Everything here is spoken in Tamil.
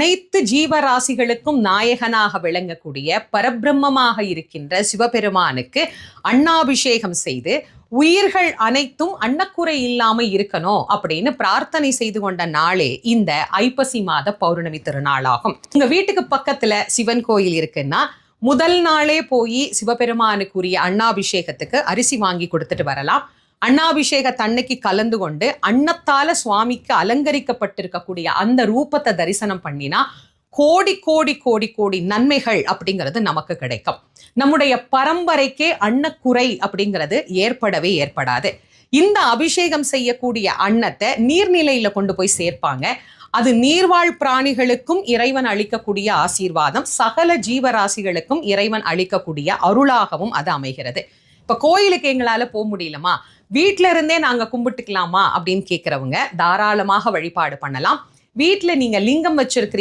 அனைத்து ஜீவராசிகளுக்கும் நாயகனாக விளங்கக்கூடிய பரபிரம்மமாக இருக்கின்ற சிவபெருமானுக்கு அண்ணாபிஷேகம் செய்து உயிர்கள் அனைத்தும் அன்னக்குறை இல்லாம இருக்கணும் அப்படின்னு பிரார்த்தனை செய்து கொண்ட நாளே இந்த ஐப்பசி மாத பௌர்ணமி திருநாளாகும். உங்க வீட்டுக்கு பக்கத்துல சிவன் கோயில் இருக்குன்னா முதல் நாளே போய் சிவபெருமானுக்குரிய அண்ணாபிஷேகத்துக்கு அரிசி வாங்கி கொடுத்துட்டு வரலாம். அண்ணாபிஷேக தன்னைக்கு கலந்து கொண்டு அன்னத்தால சுவாமிக்கு அலங்கரிக்கப்பட்டிருக்கக்கூடிய அந்த ரூபத்தை தரிசனம் பண்ணினா கோடி கோடி கோடி கோடி நன்மைகள் அப்படிங்கிறது நமக்கு கிடைக்கும். நம்முடைய பரம்பரைக்கே அன்னக்குறை அப்படிங்கிறது ஏற்படவே ஏற்படாது. இந்த அபிஷேகம் செய்யக்கூடிய அன்னத்தை நீர்நிலையில கொண்டு போய் சேர்ப்பாங்க. அது நீர்வாழ் பிராணிகளுக்கும் இறைவன் அளிக்கக்கூடிய ஆசீர்வாதம் சகல ஜீவராசிகளுக்கும் இறைவன் அளிக்கக்கூடிய அருளாகவும் அது அமைகிறது. இப்ப கோயிலுக்கு எங்களால போக முடியலமா? வீட்டில இருந்தே நாங்க கும்பிட்டுக்கலாமா? அப்படின்னு கேட்கறவங்க தாராளமாக வழிபாடு பண்ணலாம். வீட்டுல நீங்க லிங்கம் வச்சிருக்கிறீங்க